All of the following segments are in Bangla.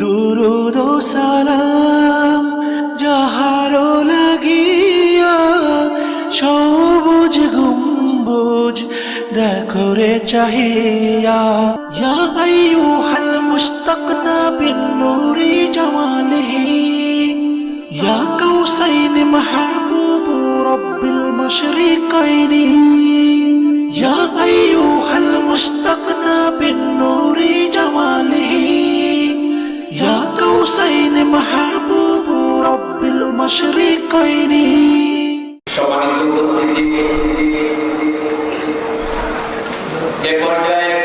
দুরুদ সালাম যাহারো লাগিয়া সবুজ গুম্বুজ দেখো রে চাহিয়া। ইয়া আইয়ুহাল মুস্তাকনা বিন নূরি জামালিহি। ইয়া কাউসাইন মাহবুব রব্বিল মাশরিকাইনি। ইয়া আইয়ুহাল মুস্তাকনা বিন নূরি জামালিহি। يا قوسين محبوب رب المشرقين সম্মানিত উপস্থিতি এ পর্যায়ে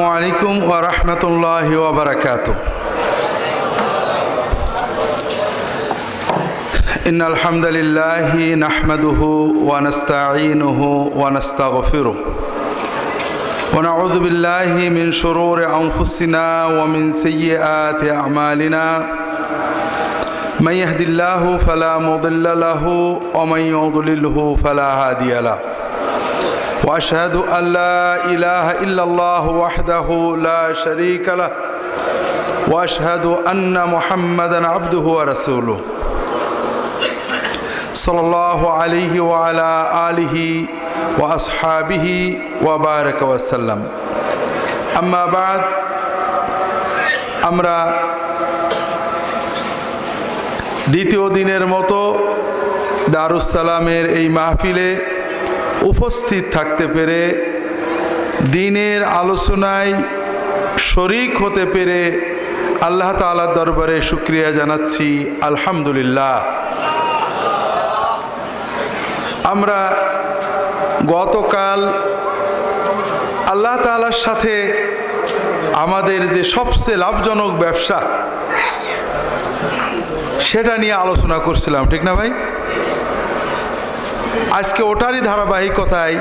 আসসালামু আলাইকুম ওয়া রাহমাতুল্লাহি ওয়া বারাকাতুহু إن الحمد لله نحمده ونستعينه ونستغفره ونعوذ بالله من شرور أنفسنا ومن سيئات أعمالنا من يهد الله فلا مضل له ومن يضلله فلا هادي له واشهد ان لا اله الا الله وحده لا شريك له واشهد ان محمدا عبده ورسوله صلى الله عليه وعلى اله واصحابه وبارك وسلم اما بعد আমরা দ্বিতীয় দিনের মতো দারুসালামের এই মাহফিলে উপস্থিত থাকতে পেরে, দিনের আলোচনায় শরিক হতে পেরে আল্লাহ তালার দরবারে শুক্রিয়া জানাচ্ছি, আলহামদুলিল্লাহ। আমরা গতকাল আল্লাহ তালার সাথে আমাদের যে সবচেয়ে লাভজনক ব্যবসা, সেটা নিয়ে আলোচনা করছিলাম, ঠিক না ভাই? আজকে ওটারই ধারাবাহিকতায়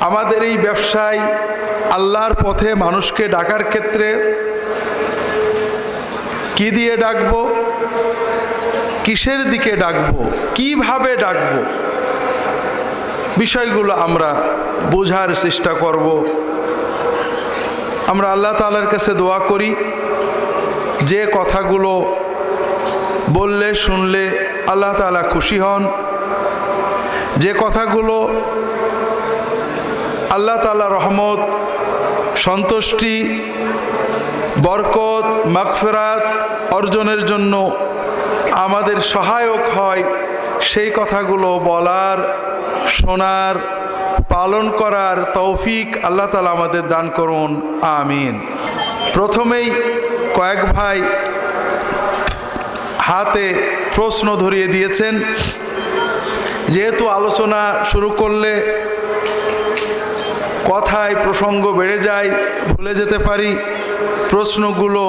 আমাদের এই ব্যবসায় আল্লাহর পথে মানুষকে ডাকার ক্ষেত্রে কি দিয়ে ডাকবো? কিসের দিকে ডাকবো? কীভাবে ডাকবো? বিষয়গুলো আমরা বোঝার চেষ্টা করব। আমরা আল্লাহ তালার কাছে দোয়া করি। যে কথাগুলো বললে, শুনলে আল্লাহ তালা খুশি হন। যে কথাগুলো আল্লাহ তালা রহমত, সন্তুষ্টি, বরকত, মাগফেরাত অর্জনের জন্য আমাদের সহায়ক হয়, সেই কথাগুলো বলার, শোনার, পালন করার তৌফিক আল্লাহ তালা আমাদের দান করুন। আমিন। প্রথমেই কয়েক ভাই হাতে প্রশ্ন ধরিয়ে দিয়েছেন। যেহেতু আলোচনা শুরু করলে কথায় প্রসঙ্গ বেড়ে যায়, ভুলে যেতে পারি, প্রশ্নগুলো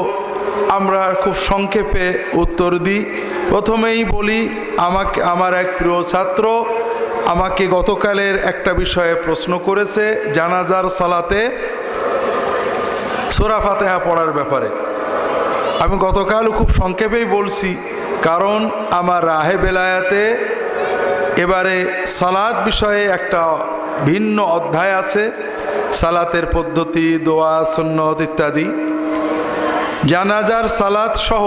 আমরা খুব সংক্ষেপে উত্তর দিই। প্রথমেই বলি, আমাকে, আমার এক প্রিয় ছাত্র আমাকে গতকালের একটা বিষয়ে প্রশ্ন করেছে জানাজার সালাতে সোরা ফাতেহা পড়ার ব্যাপারে। আমি গতকালও খুব সংক্ষেপেই বলছি কারণ আমার রাহে বেলায়াতে এবারে সালাদ বিষয়ে একটা ভিন্ন অধ্যায় আছে, সালাতের পদ্ধতি, দোয়া, সুন্নত ইত্যাদি। জানাজার সালাত সহ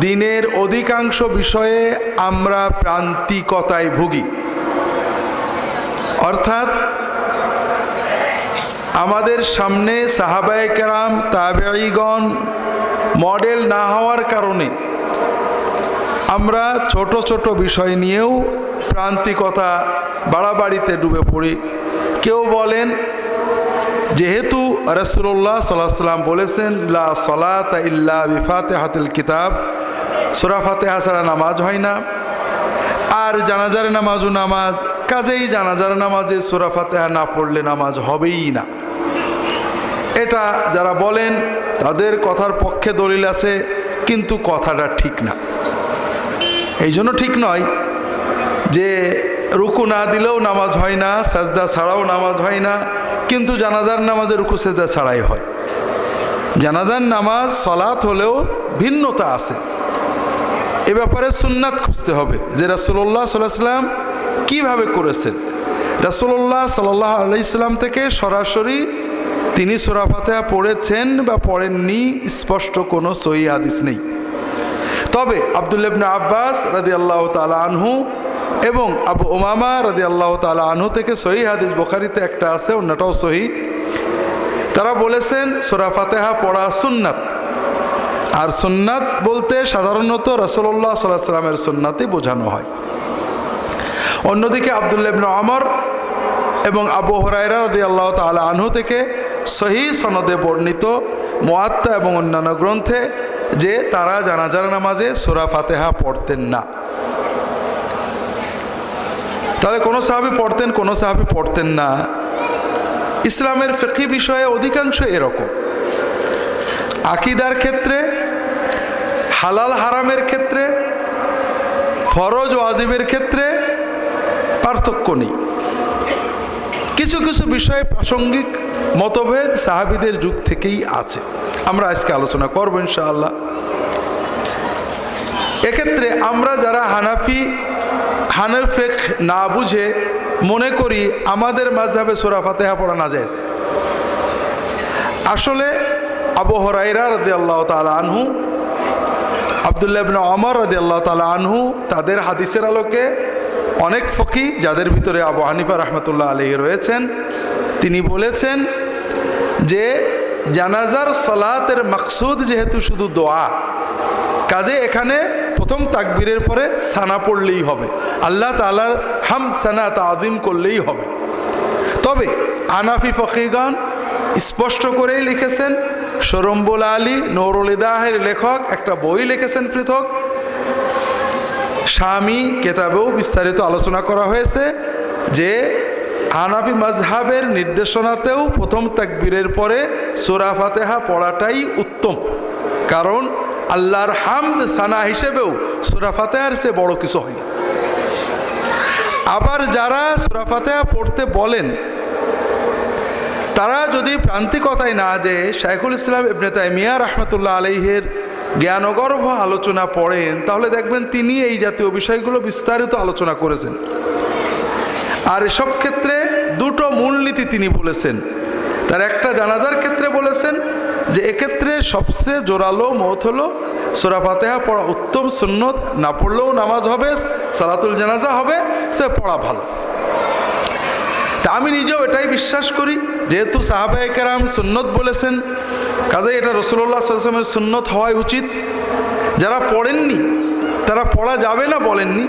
দিনের অধিকাংশ বিষয়ে আমরা প্রান্তিকতায় ভুগি। অর্থাৎ আমাদের সামনে সাহাবায়ে কেরাম, তাবেঈগণ মডেল না হওয়ার কারণে আমরা ছোট ছোট বিষয় নিয়েও প্রান্তিকতা বাড়াবাড়িতে ডুবে পড়ি। কেউ বলেন, যেহেতু রসুল্লাহ সাল্লাহ সাল্লাম বলেছেন, লা সলাত ইল্লা বিফাতে হাতিল কিতাব সুরা ফাতেহা ছাড়া নামাজ হয় না। আর জানাজার নামাজও নামাজ, কাজেই জানাজার নামাজে সুরা ফাতেহা না পড়লে নামাজ হবেই না। এটা যারা বলেন, তাদের কথার পক্ষে দলিল আছে, কিন্তু কথাটা ঠিক না। এই জন্য ঠিক নয় যে রুকু না দিলেও নামাজ হয় না, সাজদা ছাড়াও নামাজ হয় না, কিন্তু জানাজার নামাজে রুকু, সেজদা ছাড়াই হয়। জানাজার নামাজ সলাৎ হলেও ভিন্নতা আছে। এ ব্যাপারে সুন্নাত খুঁজতে হবে যে রাসুল্লাহ সাল্লাম কীভাবে করেছেন। রাসুল্লাহ সাল্লাহ আলাইসাল্লাম থেকে সরাসরি তিনি সোরাফাতেহা পড়েছেন বা পড়েননি, স্পষ্ট কোনো সহি হাদিস নেই। তবে আবদুল্লাবনা আব্বাস রাদি আল্লাহ তালা আনহু এবং আবু ওমামা রাদি আল্লাহ তালা আনহু থেকে সহি হাদিস বোখারিতে একটা আছে, অন্যটাও সহি। তারা বলেছেন, সোরা ফাতেহা পড়া সুন্নাত। আর সুন্নাত বলতে সাধারণত রসল্লাহ সাল্লাহ সাল্লামের সুন্নাতই বোঝানো হয়। অন্যদিকে আবদুল্লাবনা আমর এবং আবু হরাইরা রদি আল্লাহ তালা আনহু থেকে সহি সনদে বর্ণিত মোয়াত্তা এবং অন্যান্য গ্রন্থে যে তারা জানাজার নামাজে সোরা ফাতেহা পড়তেন না। তাহলে কোনো সাহাবি পড়তেন, কোনো সাহাবি পড়তেন না। ইসলামের ফেকি বিষয়ে অধিকাংশ এরকম। আকিদার ক্ষেত্রে, হালাল হারামের ক্ষেত্রে, ফরজ ওয়াজিবের ক্ষেত্রে পার্থক্য নেই। কিছু কিছু বিষয়ে প্রাসঙ্গিক মতভেদ সাহাবিদের যুগ থেকেই আছে। আমরা আজকে আলোচনা করব ইনশাআল্লাহ। এক্ষেত্রে আমরা যারা হানাফি হানফেক না বুঝে মনে করি, আমাদের মাঝহাবে সোরা ফাতেহা পড়া না যায় আসলে আবু হরাইরা রদি আল্লাহ তালা আনহু, আবদুল্লাহ অমর রদি আল্লাহ তালা আনহু তাদের হাদিসের আলোকে অনেক ফকি, যাদের ভিতরে আবু হানিফা রহমতুল্লাহ আলহী রয়েছেন, তিনি বলেছেন যে জানাজার সলাতের মাকসুদ যেহেতু শুধু দোয়া, কাজে এখানে প্রথম তাকবীরের পরে সানা পড়লেই হবে। আল্লাহ তালার হাম সানা তাজিম করলেই হবে। তবে আনাফি ফকিগান স্পষ্ট করেই লিখেছেন, সরম্বুল আলী নৌরুলিদাহের লেখক একটা বই লিখেছেন পৃথক। স্বামী কেতাবেও বিস্তারিত আলোচনা করা হয়েছে যে হানাফি মাজহাবের নির্দেশনাতেও প্রথম তাকবীরের পরে সোরা ফাতেহা পড়াটাই উত্তম। কারণ আল্লাহর হামদ সানা হিসেবেও সোরা ফাতেহার সে বড় কিছু হয় না। আবার যারা সোরা ফাতেহা পড়তে বলেন, তারা যদি প্রান্তিকতায় না যে শাইখুল ইসলাম ইবনে তাইমিয়া রহমতুল্লাহ আলহের জ্ঞানগর্ভ আলোচনা পড়েন, তাহলে দেখবেন তিনি এই জাতীয় বিষয়গুলো বিস্তারিত আলোচনা করেছেন। আর এসব ক্ষেত্রে দুটো মূলনীতি তিনি বলেছেন। তার একটা জানাজার ক্ষেত্রে বলেছেন যে এক্ষেত্রে সবচেয়ে জোরালো মত হলো সোরা ফাতেহা পড়া উত্তম সুন্নত, না পড়লেও নামাজ হবে, সালাতুল জানাজা হবে, তো পড়া ভালো। তা আমি নিজেও এটাই বিশ্বাস করি, যেহেতু সাহাবায়ে কেরাম সুন্নত বলেছেন কাজে এটা রসুল্লাহ সাল্লামের সুন্নত হওয়াই উচিত। যারা পড়েননি, তারা পড়া যাবে না বলেননি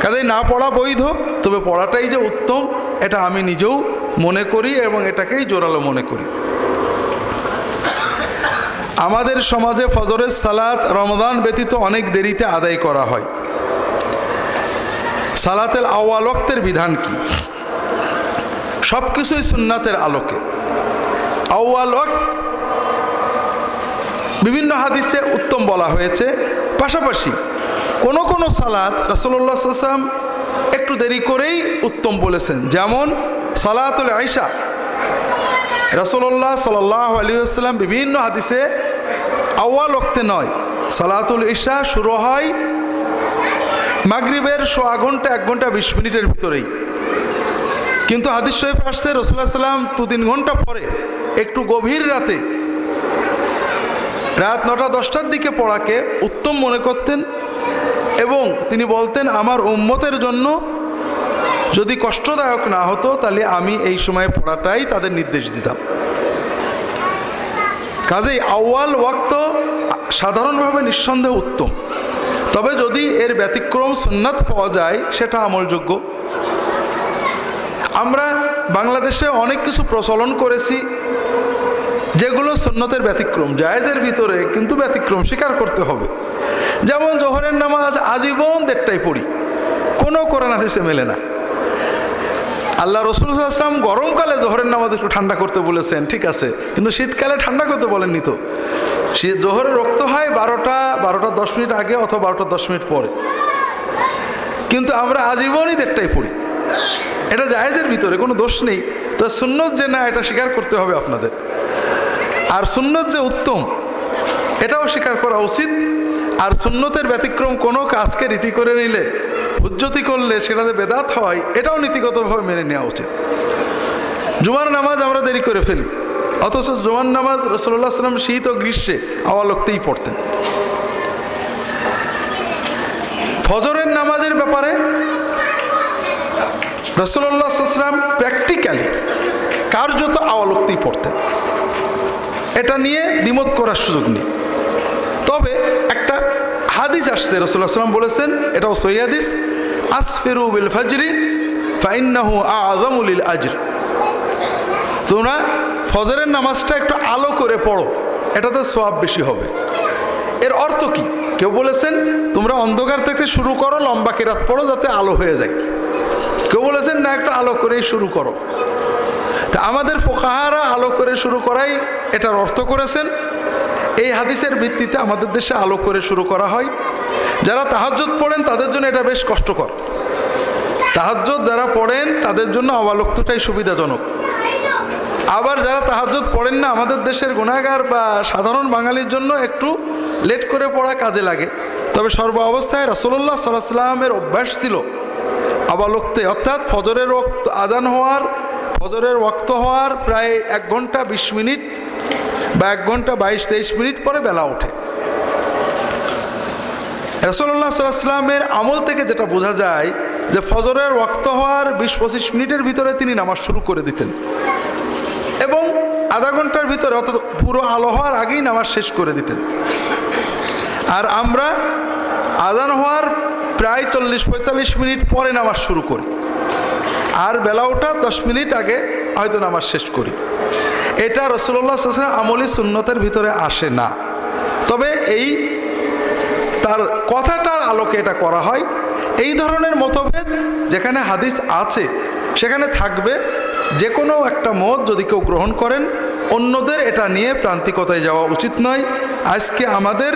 কাজে না পড়া বৈধ, তবে পড়াটাই যে উত্তম, এটা আমি নিজেও মনে করি এবং এটাকেই জোরালো মনে করি। আমাদের সমাজে ফজরের সালাত রমদান ব্যতীত অনেক দেরিতে আদায় করা হয়। সালাতের আওয়ালক্তের বিধান কি? সব কিছুই সুন্নাতের আলোকে। আউয়াল ওয়াক্ত বিভিন্ন হাদিসে উত্তম বলা হয়েছে, পাশাপাশি কোন কোন সালাত রাসুল্লাহ সাল্লাম একটু দেরি করেই উত্তম বলেছেন। যেমন সালাতুল আয়সা রাসুল্লাহ সাল্লাহ আলিয়াল্লাম বিভিন্ন হাদিসে আওয়াল ওক্তে নয়, সালাতুল ঈশা শুরু হয় মাগরিবের সোয়া ঘণ্টা, এক ঘণ্টা, বিশ মিনিটের ভিতরেই। কিন্তু হাদিস শরীফ আসছে রসুল্লাহ সাল্লাম দু তিন ঘণ্টা পরে, একটু গভীর রাতে। রাত নটা, দশটার দিকে পড়াকে উত্তম মনে করতেন এবং তিনি বলতেন, আমার উম্মতের জন্য যদি কষ্টদায়ক না হতো, তাহলে আমি এই সময় পড়াটাই তাদের নির্দেশ দিতাম। কাজেই আউয়াল ওয়াক্ত সাধারণভাবে নিঃসন্দেহে উত্তম। তবে যদি এর ব্যতিক্রম সুন্নাত পাওয়া যায়, সেটা আমলযোগ্য। আমরা বাংলাদেশে অনেক কিছু প্রচলন করেছি, যেগুলো সুন্নতের ব্যতিক্রম। জায়েদের ভিতরে কিন্তু ব্যতিক্রম, স্বীকার করতে হবে। যেমন জোহরের নামাজ আজীবন দেড়টাই পড়ি। কোনো কোরআন হাদিসে মেলে না। আল্লাহ রসুল আসলাম গরমকালে জোহরের নামাজ একটু ঠান্ডা করতে বলেছেন, ঠিক আছে। কিন্তু শীতকালে ঠান্ডা করতে বলেননি তো। শীত জোহরে রক্ত হয় বারোটা বারোটা দশ মিনিট আগে অথবা বারোটা দশ মিনিট পরে। কিন্তু আমরা আজীবনই দেড়টাই পড়ি। এটা জায়েজের ভিতরে, কোনো দোষ নেই। তো সুন্নত যে না, এটা স্বীকার করতে হবে আপনাদের। আর সুন্নত যে উত্তম, এটাও স্বীকার করা উচিত। আর সুন্নতের ব্যতিক্রম কোনো কাজকে রীতি করে নিলে উজ্জতি করলে সেটাতে বেদাত হয়, এটাও নীতিগতভাবে মেনে নেওয়া উচিত। জুমার নামাজ আমরা দেরি করে ফেলি, অথচ জুমার নামাজ রসল্লাহ সাল্লাম শীত ও গ্রীষ্মে আওয়ালক্তেই পড়তেন। ফজরের নামাজের ব্যাপারে রসল্লাহ সাল্লাম প্র্যাকটিক্যালি কার্যত আওয়ালক্তেই পড়তেন। এটা নিয়ে দ্বিমত করার সুযোগ নেই। তবে একটা হাদিস আসছে রসুল্লাহ সাল্লাম বলেছেন, এটাও সহি হাদিস, আসফেরু বিল ফাজরি ফাইন্নাহু আজমুলিল আজর। তোমরা ফজরের নামাজটা একটু আলো করে পড়ো, এটাতে সোয়াব বেশি হবে। এর অর্থ কি? কেউ বলেছেন, তোমরা অন্ধকার থেকে শুরু করো, লম্বা কেরাত পড়ো যাতে আলো হয়ে যায়। কেউ বলেছেন, না, একটু আলো করেই শুরু করো। তা আমাদের ফোকাহারা আলো করে শুরু করাই এটার অর্থ করেছেন এই হাদিসের ভিত্তিতে আমাদের দেশে আলো করে শুরু করা হয়। যারা তাহাজ্জুদ পড়েন, তাদের জন্য এটা বেশ কষ্টকর। তাহাজ্জুদ যারা পড়েন, তাদের জন্য অবালক্তটাই সুবিধাজনক। আবার যারা তাহাজ্জুদ পড়েন না, আমাদের দেশের গুণাগার বা সাধারণ বাঙালির জন্য একটু লেট করে পড়া কাজে লাগে। তবে সর্ব অবস্থায় রসল্লাহ সাল্লাহ সাল্লামের অভ্যাস ছিল আবালক্তে অর্থাৎ ফজরের রক্ত আজান হওয়ার, ফজরের ওয়াক্ত হওয়ার প্রায় এক ঘণ্টা বিশ মিনিট বা এক ঘণ্টা বাইশ, তেইশ মিনিট পরে বেলা ওঠে। রসল্লাহ সাল্লামের আমল থেকে যেটা বোঝা যায় যে ফজরের রক্ত হওয়ার বিশ, পঁচিশ মিনিটের ভিতরে তিনি নামাজ শুরু করে দিতেন। এবং আধা ঘণ্টার ভিতরে অর্থাৎ পুরো আলো হওয়ার আগেই নামাজ শেষ করে দিতেন। আর আমরা আজান হওয়ার প্রায় চল্লিশ, পঁয়তাল্লিশ মিনিট পরে নামাজ শুরু করি। আর বেলা ওঠা দশ মিনিট আগে হয়তো নামাজ শেষ করি। এটা রসুল্লাহ আমলি সুন্নতের ভিতরে আসে না। তবে এই তার কথাটার আলোকে এটা করা হয়। এই ধরনের মতভেদ যেখানে হাদিস আছে, সেখানে থাকবে। যে কোনো একটা মত যদি কেউ গ্রহণ করেন, অন্যদের এটা নিয়ে প্রান্তিকতায় যাওয়া উচিত নয়। আজকে আমাদের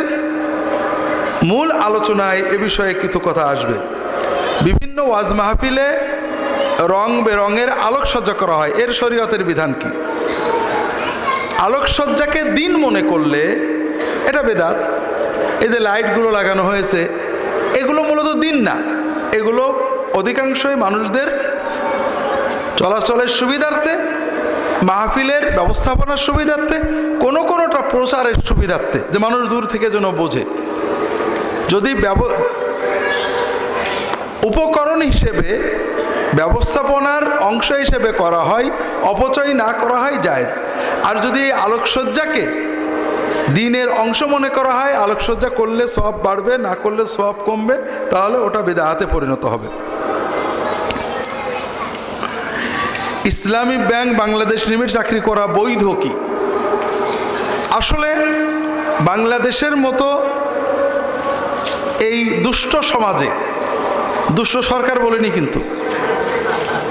মূল আলোচনায় এ বিষয়ে কিছু কথা আসবে। বিভিন্ন ওয়াজ মাহফিলে রং বেরঙের আলোকসজ্জা করা হয়। এর শরীয়তের বিধান কি? আলোকসজ্জাকে দিন মনে করলে, এটা বেদাত। এই যে লাইটগুলো লাগানো হয়েছে, এগুলো মূলত দিন না। এগুলো অধিকাংশই মানুষদের চলাচলের সুবিধার্থে, মাহফিলের ব্যবস্থাপনার সুবিধার্থে, কোনো কোনোটা প্রচারের সুবিধার্থে, যে মানুষ দূর থেকে যেন বোঝে। যদি ব্যব উপকরণ হিসেবে ব্যবস্থাপনার অংশ হিসেবে করা হয়, অপচয় না করা হয় জায়জ। আর যদি আলোকসজ্জাকে দিনের অংশ মনে করা হয়, আলোকসজ্জা করলে সব বাড়বে, না করলে সব কমবে, তাহলে ওটা বেদাহাতে পরিণত হবে। ইসলামী ব্যাংক বাংলাদেশ লিমিট চাকরি করা বৈধ কি? আসলে বাংলাদেশের মতো এই দুষ্ট সমাজে, দুষ্ট সরকার বলেনি কিন্তু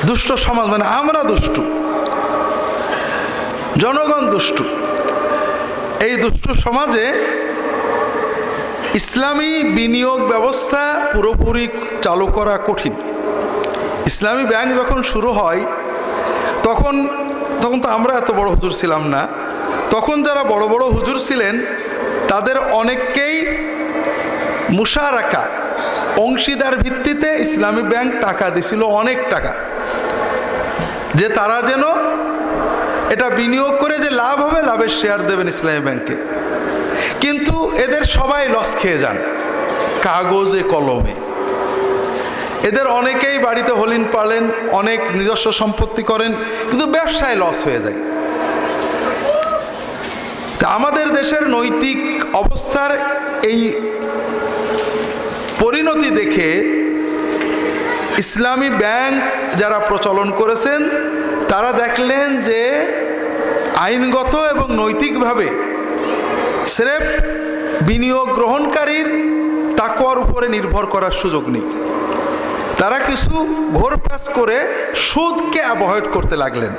দুষ্ট সমাজ মানে আমরা দুষ্টু। জনগণ দুষ্টু। এই দুষ্ট সমাজে ইসলামী বিনিয়োগ ব্যবস্থা পুরোপুরি চালু করা কঠিন। ইসলামী ব্যাংক যখন শুরু হয়, তখন তখন তো আমরা এত বড় হুজুর ছিলাম না। তখন যারা বড় বড় হুজুর ছিলেন, তাদের অনেককেই মুশারাকা, অংশীদার ভিত্তিতে ইসলামী ব্যাংক টাকা দিছিল অনেক টাকা। যে তারা যেন এটা বিনিয়োগ করে যে লাভ হবে, লাভের শেয়ার দেবেন ইসলামী ব্যাংকে কিন্তু এদের সবাই লস খেয়ে যান, কাগজে, কলমে। এদের অনেকেই বাড়িতে হলিন পালেন, অনেক নিজস্ব সম্পত্তি করেন, কিন্তু ব্যবসায় লস হয়ে যায়। তা আমাদের দেশের নৈতিক অবস্থার এই পরিণতি দেখে ইসলামী ব্যাংক যারা প্রচলন করেছেন, তারা দেখলেন যে আইনগত এবং নৈতিকভাবে স্রেফ বিনিয়োগ গ্রহণকারীর তাকওয়ার উপরে নির্ভর করার সুযোগ নেই। তারা কিছু ঘোর পাস করে সুদকে অ্যাভয়েড করতে লাগলেন।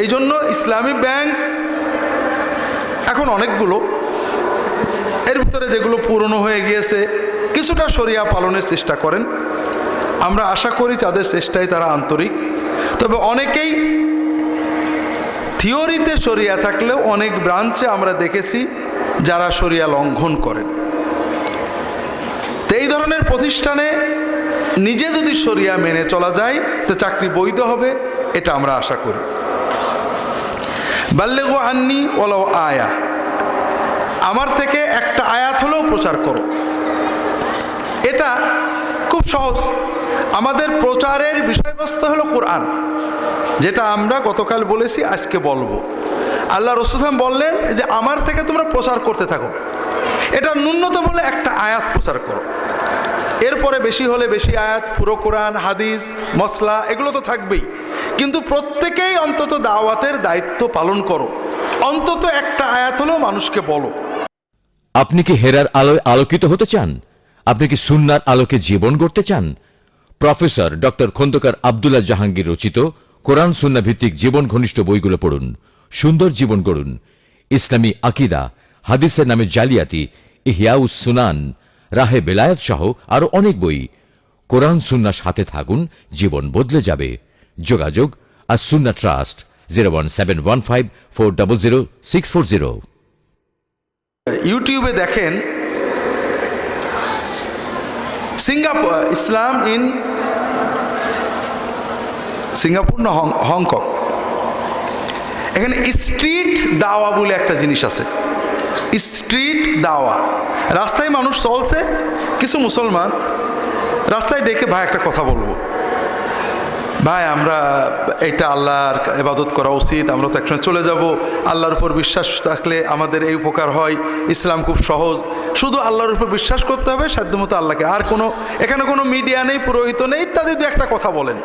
এই জন্য ইসলামী ব্যাংক এখন অনেকগুলো, এর ভিতরে যেগুলো পুরনো হয়ে গিয়েছে কিছুটা সরিয়া পালনের চেষ্টা করেন। আমরা আশা করি তাদের চেষ্টায় তারা আন্তরিক। তবে অনেকেই থিওরিতে সরিয়া থাকলেও অনেক ব্রাঞ্চে আমরা দেখেছি যারা সরিয়া লঙ্ঘন করেন। তো এই ধরনের প্রতিষ্ঠানে নিজে যদি সরিয়া মেনে চলা যায়, তো চাকরি বৈধ হবে, এটা আমরা আশা করি। বাল্লেগো আন্নি ওলাও আয়া। আমার থেকে একটা আয়াত হলেও প্রচার করো। এটা খুব সহজ। আমাদের প্রচারের বিষয়বস্তু হলো কোরআন, যেটা আমরা গতকাল বলেছি, আজকে বলব। আল্লাহ রসুলাম বললেন যে, আমার থেকে তোমরা প্রচার করতে থাকো। এটা ন্যূনতম হলে একটা আয়াত প্রচার করো। এরপরে বেশি হলে বেশি আয়াত, পুরো কোরআন, হাদিস মশলা এগুলো তো থাকবেই। কিন্তু প্রত্যেকেই অন্তত দাওয়াতের দায়িত্ব পালন করো। অন্তত একটা আয়াত হলেও মানুষকে বলো। আপনি কি হেরার আলোয় আলোকিত হতে চান? আপনি কি সুন্নার আলোকে জীবন গড়তে চান? প্রফেসর ডক্টর খন্দকার আবদুল্লাহ জাহাঙ্গীর রচিত কোরআন সুন্না ভিত্তিক জীবন ঘনিষ্ঠ বইগুলো পড়ুন, সুন্দর জীবন গড়ুন। ইসলামী আকিদা, হাদিসের নামে জালিয়াতি, ইহিয়াউস সুনান, রাহে বেলায়েত সহ আরও অনেক বই। কোরআন সুন্নার সাথে থাকুন, জীবন বদলে যাবে। যোগাযোগ আর সুন্না trust, zero one seven one five four double zero six four zero. ইউটিউবে দেখেন সিঙ্গাপুর ইসলাম ইন সিঙ্গাপুর না হংকং এখানে স্ট্রিট দাওয়া বলে একটা জিনিস আছে। স্ট্রিট দাওয়া। রাস্তায় মানুষ চলছে, কিছু মুসলমান, রাস্তায় ডেকে ভাই একটা কথা বলব। ভাই, আমরা এটা আল্লাহর ইবাদত করা উচিত, আমরা তো একসঙ্গে চলে যাব। আল্লাহর উপর বিশ্বাস থাকলে আমাদের এই উপকার হয়। ইসলাম খুব সহজ। শুধু আল্লাহর উপর বিশ্বাস করতে হবে, সাধ্যমতো আল্লাহকে। আর কোনো, এখানে কোনো মিডিয়া নেই, পুরোহিত নেই, ইত্যাদি দু একটা কথা বলেন।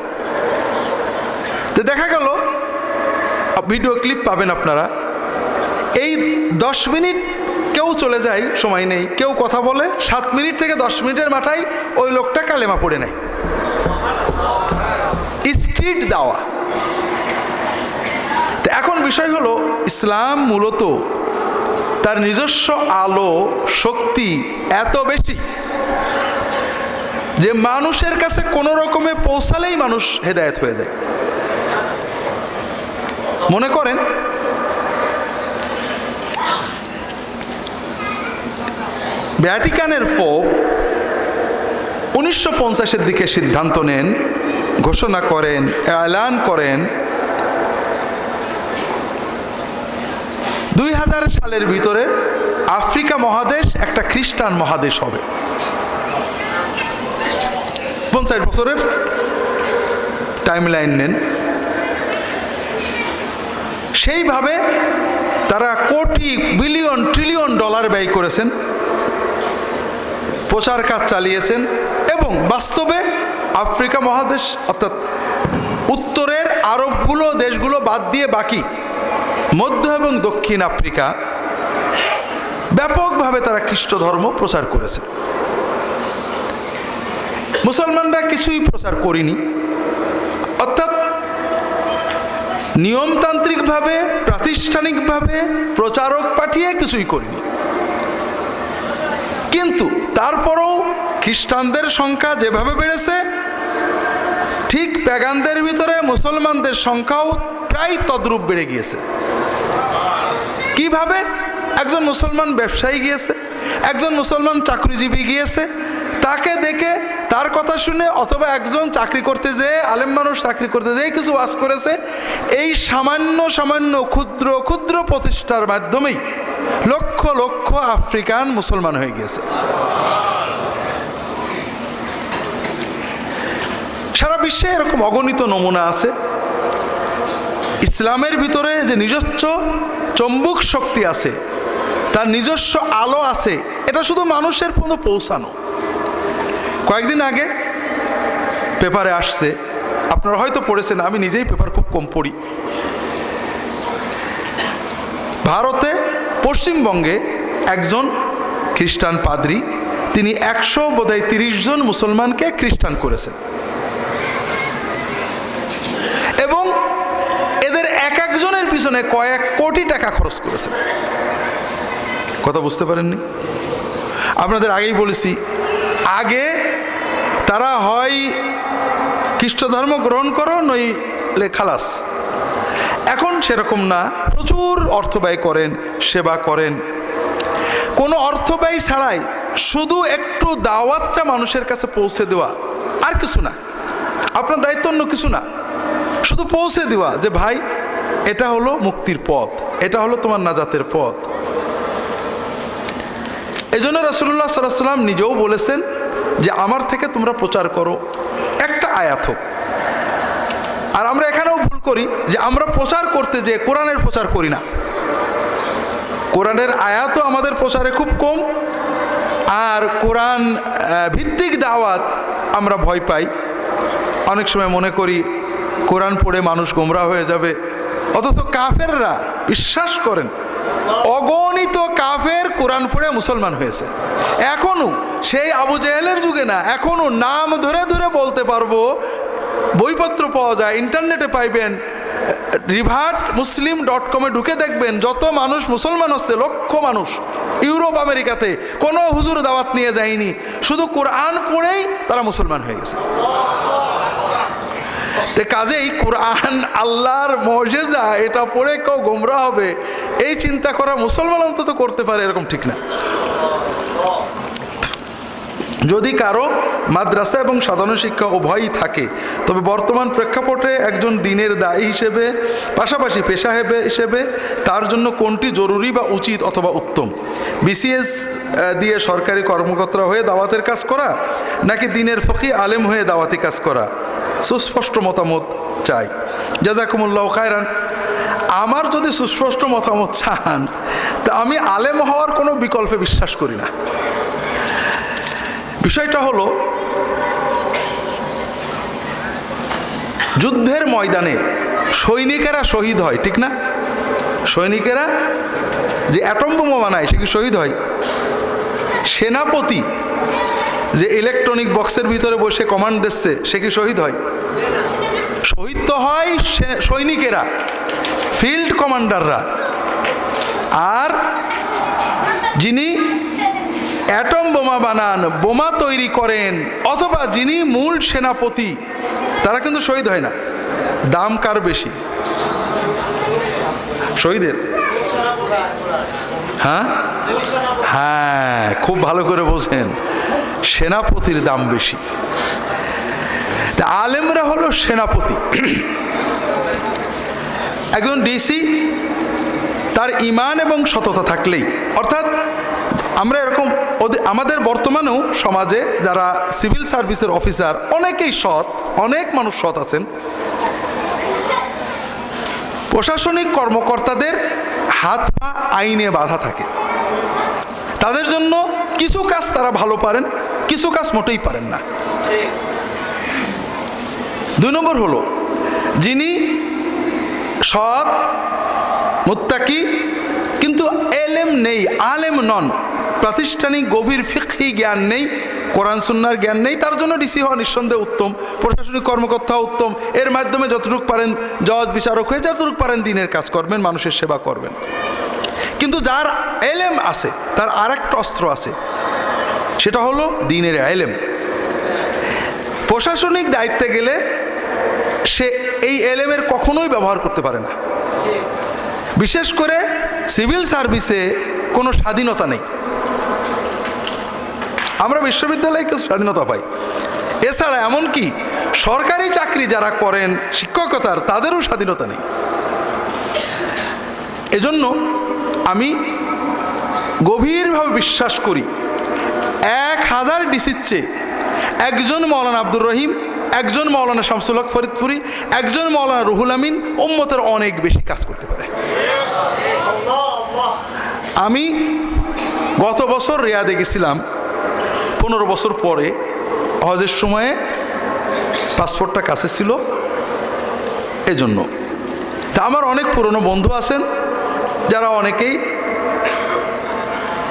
তো দেখা গেল, ভিডিও ক্লিপ পাবেন আপনারা। এই দশ মিনিট কেউ চলে যায়, সময় নেই। কেউ কথা বলে, সাত মিনিট থেকে দশ মিনিটের মাথায় ওই লোকটা কালেমা পড়ে নেয়। স্ট্রিট দাওয়া। তো এখন বিষয় হলো, ইসলাম মূলত তার নিজস্ব আলো, শক্তি এত বেশি যে মানুষের কাছে কোনো রকমে পৌঁছালেই মানুষ হেদায়েত হয়ে যায়। মনে করেন, ভ্যাটিকানের ফোপ উনিশশো পঞ্চাশের দিকে সিদ্ধান্ত নেন ঘোষণা করেন, এলান করেন। দুই হাজার সালের ভিতরে আফ্রিকা মহাদেশ একটা খ্রিস্টান মহাদেশ হবে। পঞ্চাশ বছরের টাইম লাইন নেন। সেইভাবে তারা কোটি বিলিয়ন ট্রিলিয়ন ডলার ব্যয় করেছেন। প্রচার কাজ চালিয়েছেন এবং বাস্তবে আফ্রিকা মহাদেশ, অর্থাৎ উত্তরের আরবগুলো দেশগুলো বাদ দিয়ে বাকি মধ্য এবং দক্ষিণ আফ্রিকা ব্যাপকভাবে তারা খ্রিস্ট ধর্ম প্রচার করেছে। মুসলমানরা কিছুই প্রচার করিনি। অর্থাৎ নিয়মতান্ত্রিকভাবে, প্রাতিষ্ঠানিকভাবে প্রচারক পাঠিয়ে কিছুই করিনি। কিন্তু তারপরেও খ্রিস্টানদের সংখ্যা যেভাবে বেড়েছে ঠিক প্যাগানদের ভিতরে মুসলমানদের সংখ্যাও প্রায় তদ্রূপ বেড়ে গিয়েছে। কীভাবে? একজন মুসলমান ব্যবসায়ী গিয়েছে, একজন মুসলমান চাকরিজীবী গিয়েছে, তাকে দেখে তার কথা শুনে অথবা একজন চাকরি করতে যেয়ে, আলেম মানুষ চাকরি করতে যেয়ে কিছু ওয়াজ করেছে, এই সামান্য সামান্য ক্ষুদ্র ক্ষুদ্র প্রতিষ্ঠার মাধ্যমেই লক্ষ লক্ষ আফ্রিকান মুসলমান হয়ে গিয়েছে। সারা বিশ্বে এরকম অগণিত নমুনা আছে। ইসলামের ভিতরে যে নিজস্ব চম্বুক শক্তি আছে, তার নিজস্ব আলো আছে, এটা শুধু মানুষের পর্যন্ত পৌঁছানো। কয়েকদিন আগে পেপারে আসছে, আপনারা হয়তো পড়েছেন, আমি নিজেই পেপার খুব কম পড়ি। ভারতে পশ্চিমবঙ্গে একজন খ্রিস্টান পাদ্রী, তিনি একশো বোধহয় তিরিশ জন মুসলমানকে খ্রিস্টান করেছেন এবং এদের এক একজনের পিছনে কয়েক কোটি টাকা খরচ করেছেন কথা বুঝতে পারেননি? আপনাদের আগেই বলেছি, আগে তারা হয় খ্রিস্ট ধর্ম গ্রহণ করো, নইলে খালাস। এখন সেরকম না, প্রচুর অর্থ ব্যয় করেন, সেবা করেন। কোনো অর্থ ব্যয় ছাড়াই শুধু একটু দাওয়াতটা মানুষের কাছে পৌঁছে দেওয়া, আর কিছু না। আপনার দায়িত্ব অন্য কিছু না। শুধু পৌঁছে দেওয়া যে, ভাই এটা হলো মুক্তির পথ, এটা হলো তোমার নাজাতের পথ। এই জন্য রসুল্লাহ সাল্লাম নিজেও বলেছেন যে আমার থেকে তোমরা প্রচার করো। একটা আয়াত হোক। আর আমরা এখানেও ভুল করি যে আমরা প্রচার করতে যে কোরআনের প্রচার করি না। কোরআনের আয়াতও আমাদের প্রচারে খুব কম, আর কোরআন ভিত্তিক দাওয়াত আমরা ভয় পাই। অনেক সময় মনে করি, কোরআন পড়ে মানুষ গোমরা হয়ে যাবে। অথচ কাফেররা বিশ্বাস করেন, অগণিত কাফের কোরআন পড়ে মুসলমান হয়েছে। এখনও সেই আবু জেহেলের যুগে না, এখনও নাম ধরে ধরে বলতে পারব, বইপত্র পাওয়া যায়, ইন্টারনেটে পাইবেন রিভার্ট মুসলিম ডট কমে ঢুকে দেখবেন, যত মানুষ মুসলমান হচ্ছে, লক্ষ মানুষ ইউরোপ, আমেরিকাতে, কোনো হুজুর দাওয়াত নিয়ে যায়নি, শুধু কোরআন পড়েই তারা মুসলমান হয়ে গেছে। কাজেই কোরআন আল্লাহর মর্যাদা, এটা পড়ে কেউ গোমরা হবে। এই চিন্তা করা মুসলমান অন্তত করতে পারে, এরকম ঠিক না। যদি কারও মাদ্রাসা এবং সাধারণ শিক্ষা উভয়ই থাকে, তবে বর্তমান প্রেক্ষাপটে একজন দিনের দায়ী হিসেবে, পাশাপাশি পেশা হিসেবে, তার জন্য কোনটি জরুরি বা উচিত অথবা উত্তম? বিসিএস দিয়ে সরকারি কর্মকর্তা হয়ে দাওয়াতের কাজ করা, নাকি দিনের ফকি আলেম হয়ে দাওয়াতি কাজ করা? সুস্পষ্ট মতামত চাই। জাজাকুমুল্লাহ খায়রান। আমার যদি সুস্পষ্ট মতামত চান, তা আমি আলেম হওয়ার কোনো বিকল্পে বিশ্বাস করি না। বিষয়টা হলো, যুদ্ধের ময়দানে সৈনিকেরা শহীদ হয়, ঠিক না? সৈনিকেরা যে অ্যাটম বানায়, সে কি শহীদ হয়? সেনাপতি যে ইলেকট্রনিক বক্সের ভিতরে বসে কমান্ড দিচ্ছে, সে কি শহীদ হয়? শহীদ তো হয় সৈনিকেরা ফিল্ড কমান্ডাররা আর যিনি অ্যাটম বোমা বানান, বোমা তৈরি করেন, অথবা যিনি মূল সেনাপতি, তারা কিন্তু শহীদ হয় না। দাম কার বেশি? শহীদের। হ্যাঁ? হ্যাঁ খুব ভালো করে বোঝেন। সেনাপতির দাম বেশি। আলেমরা হলো সেনাপতি। একজন ডিসি, তার ইমান এবং সততা থাকলেই। অর্থাৎ আমরা এরকম আমাদের বর্তমানেও সমাজে যারা সিভিল সার্ভিসের অফিসার, অনেকেই সৎ, অনেক মানুষ সৎ আছেন। প্রশাসনিক কর্মকর্তাদের হাত পা আইনে বাধা থাকে। তাদের জন্য কিছু কাজ তারা ভালো পারেন। কিছু কাজ মোটেই পারেন না। দুই নম্বর হলো, যিনি সৎ, মুত্তাকি, কিন্তু এলেম নেই, আলেম নন, প্রাতিষ্ঠানিক গভীর ফিকহি জ্ঞান নেই, কোরআন, সুন্নার জ্ঞান নেই, তার জন্য ডিসি হওয়া নিঃসন্দেহে উত্তম, প্রশাসনিক কর্মকর্তা উত্তম, এর মাধ্যমে যতটুকু পারেন জজ, বিচারক হয়ে যতটুকু পারেন দিনের কাজ করবেন, মানুষের সেবা করবেন। কিন্তু যার এলেম আছে, তার আর একটা অস্ত্র আছে সেটা হলো দিনের এলেম প্রশাসনিক দায়িত্বে গেলে সে এই এলেমের কখনোই ব্যবহার করতে পারে না। বিশেষ করে সিভিল সার্ভিসে কোনো স্বাধীনতা নেই। আমরা বিশ্ববিদ্যালয়ে কিছু স্বাধীনতা পাই। এছাড়া এমনকি সরকারি চাকরি যারা করেন, শিক্ষকতার, তাদেরও স্বাধীনতা নেই। এজন্য আমি গভীরভাবে বিশ্বাস করি এক হাজার ডিসির চেয়ে। একজন মৌলানা আব্দুর রহিম, একজন মৌলানা শামসুল হক ফরিদপুরি, একজন মৌলানা রুহুল আমিন ওম্মতের অনেক বেশি কাজ করতে পারে। আমি গত বছর রিয়াদে গেছিলাম। পনেরো বছর পরে হজের সময়ে পাসপোর্টটা কাছে ছিল। এজন্য। তা আমার অনেক পুরনো বন্ধু আছেন, যারা অনেকেই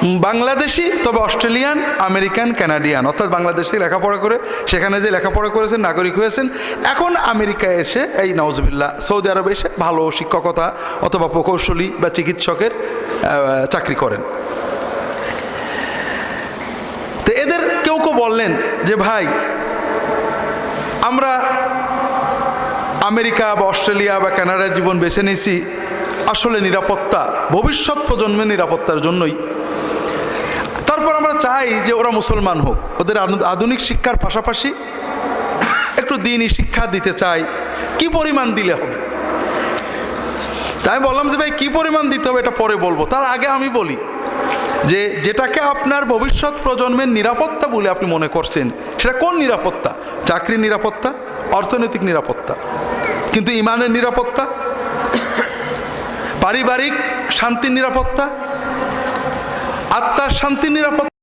বাংলাদেশি, তবে অস্ট্রেলিয়ান, আমেরিকান ক্যানাডিয়ান অর্থাৎ বাংলাদেশ লেখাপড়া করে, সেখানে যে লেখাপড়া করেছেন, নাগরিক হয়েছেন, এখন আমেরিকায় এসে এই নওয়াজবিল্লা সৌদি আরবে এসে ভালো শিক্ষকতা অথবা প্রকৌশলী বা চিকিৎসকের চাকরি করেন। তো এদের কেউ কেউ বললেন যে, ভাই, আমরা আমেরিকা বা অস্ট্রেলিয়া বা কানাডার জীবন বেছে নিয়েছি, আসলে নিরাপত্তা, ভবিষ্যৎ প্রজন্মের নিরাপত্তার জন্যই। আমরা চাই যে ওরা মুসলমান হোক। ওদের আধুনিক শিক্ষার পাশাপাশি একটু দিনই শিক্ষা দিতে চাই। কি পরিমাণ দিলে হবে? তাই আমি বললাম যে ভাই, কি পরিমাণ দিতে হবে এটা পরে বলব। তার আগে আমি বলি যে, যেটাকে আপনার ভবিষ্যৎ প্রজন্মের নিরাপত্তা বলে আপনি মনে করছেন, সেটা কোন নিরাপত্তা? চাকরির নিরাপত্তা, অর্থনৈতিক নিরাপত্তা। কিন্তু ইমানের নিরাপত্তা, পারিবারিক শান্তির নিরাপত্তা আত্মার শান্তি নিরাপত্তা